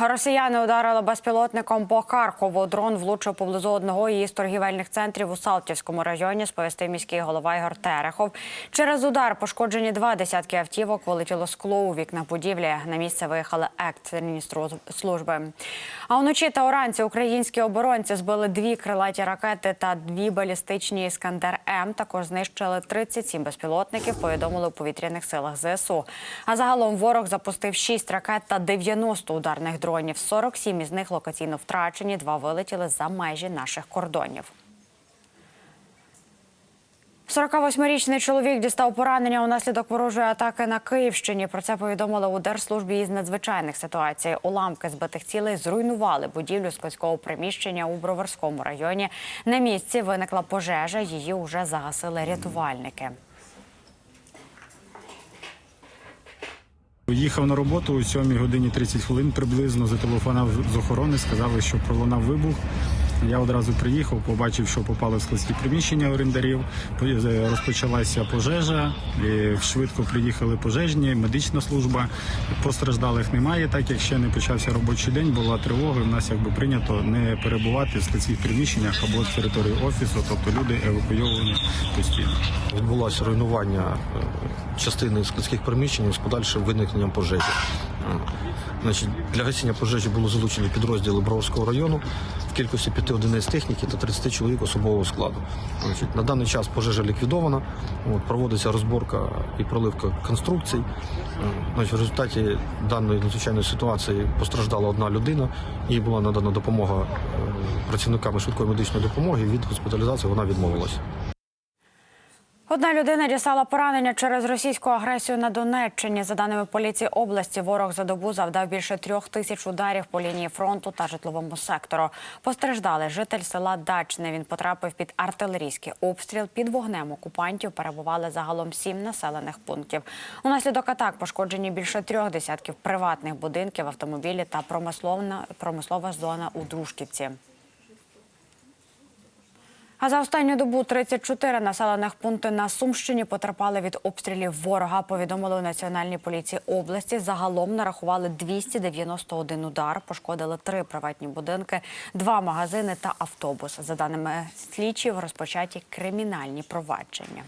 Росіяни ударили безпілотником по Харкову. Дрон влучив поблизу одного із торгівельних центрів у Салтівському районі. Сповістив міський голова Ігор Терехов. Через удар пошкоджені два десятки автівок. Вилетіло скло у вікна будівлі. На місце виїхали екстрені служби. А вночі та уранці українські оборонці збили дві крилаті ракети та дві балістичні іскандер М. Також знищили 37 безпілотників. Повідомили у повітряних силах ЗСУ. А загалом ворог запустив 6 ракет та 90 ударних дронів. 47 із них локаційно втрачені. Два вилетіли за межі наших кордонів. 48-річний чоловік дістав поранення унаслідок ворожої атаки на Київщині. Про це повідомили у Держслужбі із надзвичайних ситуацій. Уламки збитих цілей зруйнували будівлю складського приміщення у Броварському районі. На місці виникла пожежа. Її вже загасили рятувальники. Їхав на роботу о 7 годині 30 хвилин приблизно зателефонував з охорони, сказали, що пролунав вибух. Я одразу приїхав, побачив, що попало в складські приміщення орендарів. Е, Розпочалася пожежа. і Швидко приїхали пожежні, медична служба. Постраждалих немає, так як ще не почався робочий день, була тривога. В нас якби прийнято не перебувати в складських приміщеннях або з території офісу, тобто люди евакуйовані постійно. Відбулося руйнування е, частини складських приміщень з подальшим виникненням пожежі. Значить, для гасіння пожежі було залучені підрозділи Бровського району в кількості 5 одиниць техніки та 30 чоловік особового складу. Значить, на даний час пожежа ліквідована, от, проводиться розборка і проливка конструкцій. Е, Значить, в результаті даної надзвичайної ситуації постраждала одна людина, їй була надана допомога е, працівниками швидкої медичної допомоги. Від госпіталізації вона відмовилася. Одна людина дістала поранення через російську агресію на Донеччині. За даними поліції області, ворог за добу завдав більше трьох тисяч ударів по лінії фронту та житловому сектору. Постраждали житель села Дачне. Він потрапив під артилерійський обстріл. Під вогнем окупантів перебували загалом сім населених пунктів. Унаслідок атак пошкоджені більше трьох десятків приватних будинків, автомобілі та промисловна промислова зона у Дружківці. А за останню добу 34 населених пункти на Сумщині потерпали від обстрілів ворога. Повідомили у Національній поліції області. Загалом нарахували 291 удар, пошкодили три приватні будинки, два магазини та автобус. За даними слідчів, розпочаті кримінальні провадження.